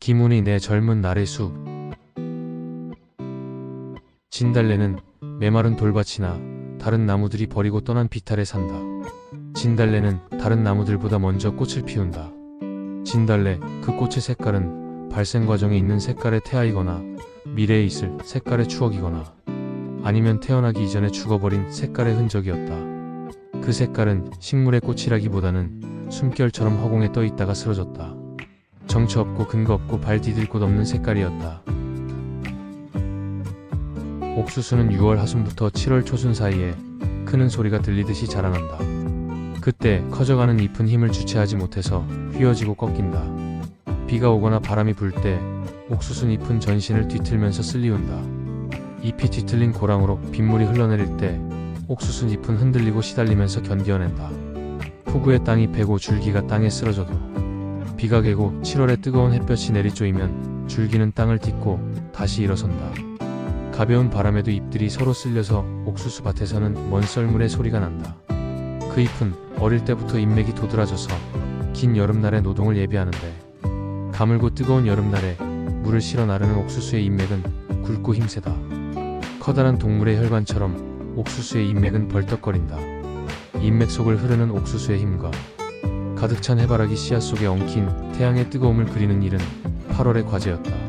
김훈이 내 젊은 날의 숲 진달래는 메마른 돌밭이나 다른 나무들이 버리고 떠난 비탈에 산다. 진달래는 다른 나무들보다 먼저 꽃을 피운다. 진달래 그 꽃의 색깔은 발생 과정에 있는 색깔의 태아이거나 미래에 있을 색깔의 추억이거나 아니면 태어나기 이전에 죽어버린 색깔의 흔적이었다. 그 색깔은 식물의 꽃이라기보다는 숨결처럼 허공에 떠 있다가 쓰러졌다. 정처 없고 근거 없고 발 디딜 곳 없는 색깔이었다. 옥수수는 6월 하순부터 7월 초순 사이에 크는 소리가 들리듯이 자라난다. 그때 커져가는 잎은 힘을 주체하지 못해서 휘어지고 꺾인다. 비가 오거나 바람이 불 때 옥수수 잎은 전신을 뒤틀면서 쓸리운다. 잎이 뒤틀린 고랑으로 빗물이 흘러내릴 때 옥수수 잎은 흔들리고 시달리면서 견뎌낸다. 폭우의 땅이 베고 줄기가 땅에 쓰러져도 비가 개고 7월의 뜨거운 햇볕이 내리쪼이면 줄기는 땅을 딛고 다시 일어선다. 가벼운 바람에도 잎들이 서로 쓸려서 옥수수 밭에서는 먼 썰물의 소리가 난다. 그 잎은 어릴 때부터 인맥이 도드라져서 긴 여름날의 노동을 예비하는데 가물고 뜨거운 여름날에 물을 실어 나르는 옥수수의 인맥은 굵고 힘세다. 커다란 동물의 혈관처럼 옥수수의 인맥은 벌떡거린다. 인맥 속을 흐르는 옥수수의 힘과 가득 찬 해바라기 씨앗 속에 엉킨 태양의 뜨거움을 그리는 일은 8월의 과제였다.